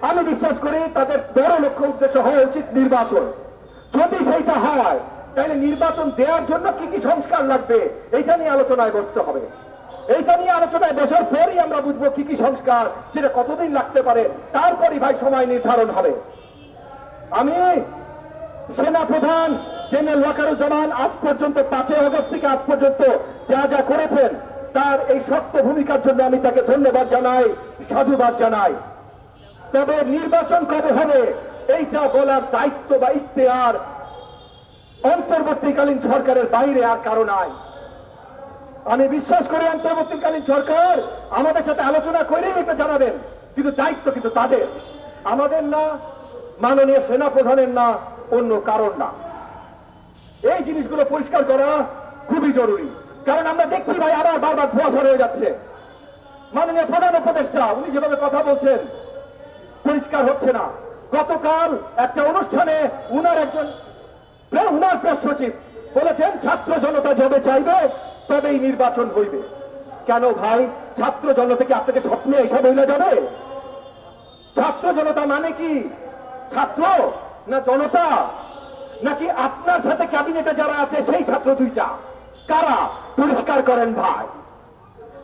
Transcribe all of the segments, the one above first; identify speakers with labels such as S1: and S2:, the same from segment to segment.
S1: আমি বিশ্বাস করি তাদের বড় লক্ষ্য উদ্দেশ্য হওয়া উচিত নির্বাচন। যদি সেইটা হয়, তাহলে নির্বাচন দেওয়ার জন্য কি কি সংস্কার লাগবে, এইটা নিয়ে আলোচনায় বসতে হবে। এইটা নিয়ে আলোচনায় বসার পরই আমরা বুঝব কি কি সংস্কার, সেটা কতদিন লাগতে পারে, তারপরই ভাই সময় নির্ধারণ হবে। আমি সেনা প্রধান জেনারেল ওয়াকারুজ্জামান আজ পর্যন্ত পাঁচই অগস্ট থেকে আজ পর্যন্ত যা যা করেছেন, তার এই শক্ত ভূমিকার জন্য আমি তাকে ধন্যবাদ জানাই, সাধুবাদ জানাই। তবে নির্বাচন কবে হবে? এইটা বলার দায়িত্ব বা ইখতিয়ার অন্তর্বর্তীকালীন সরকারের বাইরে আর কারও নাই। আমি বিশ্বাস করি অন্তর্বর্তীকালীন সরকার আমাদের সাথে আলোচনা করেই এটা জানাবেন, কিন্তু দায়িত্ব কিন্তু তাদের। আমাদের না, মাননীয় সেনা প্রধানের না, অন্য কারণ না। এই জিনিসগুলো পরিষ্কার করা খুবই জরুরি। কারণ আমরা দেখছি ভাই, আবার বারবার ধোয়াশা রয়ে যাচ্ছে। মাননীয় প্রধান উপদেষ্টা, উনি যেভাবে কথা বলছেন পরিষ্কার হচ্ছে না। গতকাল একটা অনুষ্ঠানে উনার একজন উনার প্রেস সচিব বলেছেন, ছাত্র জনতা যবে চাইবে, তবেই নির্বাচন হইবে। কেন ভাই? ছাত্র জনতা কি আপনাকে স্বপ্নে এসব হইলে যাবে? ছাত্র জনতা মানে কি? ছাত্র না জনতা? নাকি আপনার সাথে ক্যাবিনেটে যারা আছে, সেই ছাত্র দুইটা? কারা? পরিষ্কার করেন ভাই।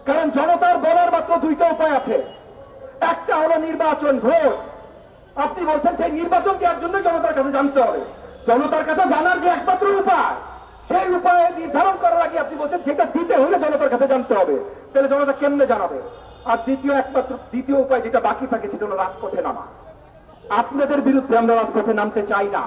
S1: কারণ জনতার বলার মাত্র দুইটা উপায় আছে। একটা হলো নির্বাচন ভোট। আপনি বলছেন সেই নির্বাচন দেওয়ার জন্য জনতার কাছে জানতে হবে। জনতার কাছে জানার যে একমাত্র উপায়, সেই উপায় নির্ধারণ করার আগে আপনি বলছেন সেটা দিতে হলে জনতার কাছে জানতে হবে। তাহলে জনতা কেমনে জানাবে? আর দ্বিতীয় একমাত্র, দ্বিতীয় উপায় যেটা বাকি থাকে সেটা হলো রাজপথে নামা। আপনাদের বিরুদ্ধে আমরা রাজপথে নামতে চাই না।